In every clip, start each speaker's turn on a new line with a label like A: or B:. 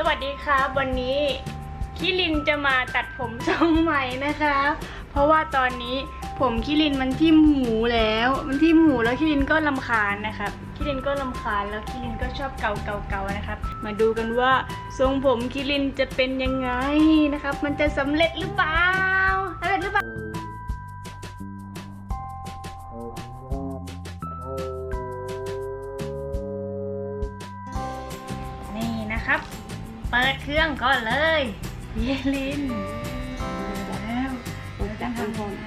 A: สวัสดีครับ วันนี้คิรินจะมาตัดผมทรงใหม่นะคะ เพราะว่าตอนนี้ผมคิรินมันทิ่มหูแล้ว มันทิ่มหูแล้วคิรินก็ลำคาญนะครับคิรินก็ลำคาญแล้วคิรินก็ชอบเกาเกาเกานะครับ มาดูกันว่าทรงผมคิรินจะเป็นยังไงนะครับ มันจะสำเร็จหรือเปล่าสำเร็จหรือเปล่านี่นะครับ เปิดเครื่องก่อนเลยเยลินแล้วเราจะทำยังไง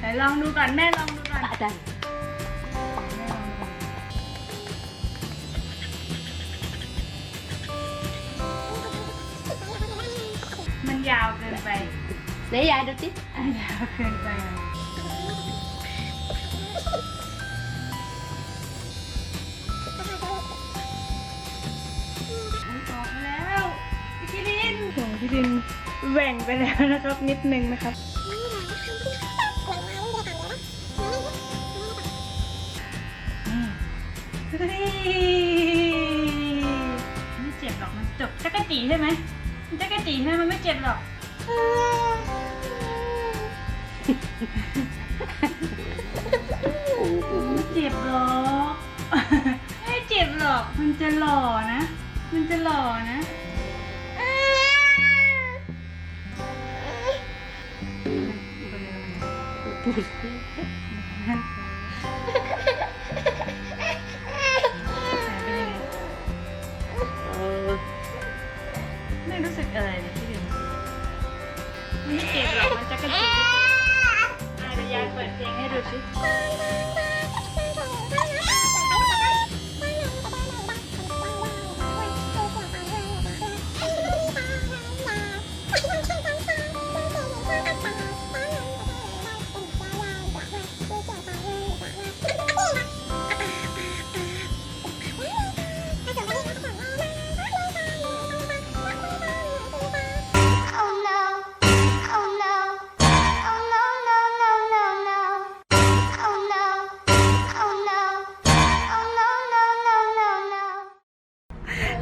A: แต่ลองดูก่อนแม่ลองดูก่อน
B: อาจารย์
A: แม่ลองดูก่อนมันยาวเกินไป
B: ไหนยายดูสิ
A: ยาวเกินไป นโอ้พี่ดินแหว่งไปแล้วนะครับ นิดนึงนะครับ ไม่เจ็บหรอกมันจบจักรจีใช่ไหมมันจักรจีใช่ไหมมันไม่เจ็บหรอกไม่เจ็บหรอก ไม่เจ็บหรอก มันจะหล่อนะ มันจะหล่อนะ
C: えっ?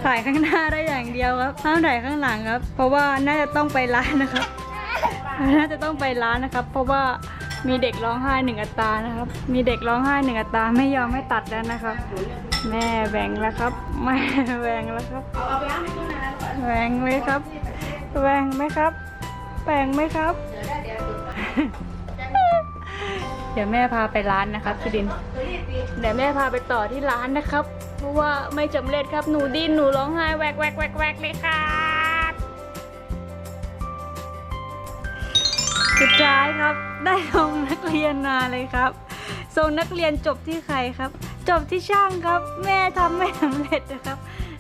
A: ถ่ายข้างหน้าได้อย่างเดียวครับห้ามถ่ายข้างหลังครับ เพราะว่าน่าจะต้องไปร้านนะครับ น่าจะต้องไปร้านนะครับ เพราะว่ามีเด็กร้องไห้หนึ่งอัตรานะครับ มีเด็กร้องไห้หนึ่งอัตราไม่ยอมให้ตัดแล้วนะครับ แม่แบ่งแล้วครับ แม่แบ่งแล้วครับแบ่งเลยครับแบ่งไหมครับแบ่งไหมครับ เดี๋ยวแม่พาไปร้านนะครับพี่ดิน เดี๋ยวแม่พาไปต่อที่ร้านนะครับ ราะว่าไม่สำเร็จครับหนูดิ้นหนูร้องไห้แวกแวกแวกแวกเลยครับสุดท้ายครับ ได้ทรงนักเรียนมาเลยครับทรงนักเรียนจบที่ใครครับ จบที่ช่างครับ แม่ทำไม่สำเร็จนะครับ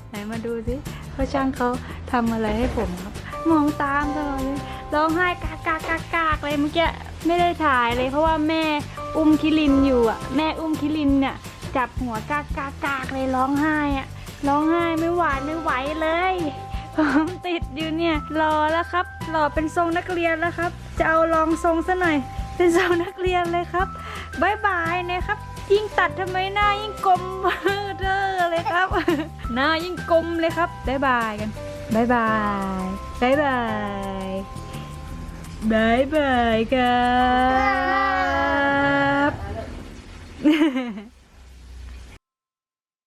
A: ไหนมาดูสิว่าช่างเขาทำอะไรให้ผมครับ มองตามตลอดเลยร้องไห้กากกากกากกากเลยเมื่อกี้ไม่ได้ถ่ายเลย เพราะว่าแม่อุ้มคิรินอยู่อะ แม่อุ้มคิรินเนี่ย จับหัวกากากากเลยร้องไห้อะร้องไห้ไม่หวานไม่ไหวเลยผมติดอยู่เนี่ยรอแล้วครับรอเป็นทรงนักเรียนแล้วครับ จะเอาลองทรงซะหน่อย เป็นทรงนักเรียนเลยครับบายบายนะครับ ยิ่งตัดทำไมหน้ายิ่งกลมเอเด้อเลยครับ หน้ายิ่งกลมเลยครับบายบายกันบายบายบายบายบายบายครับ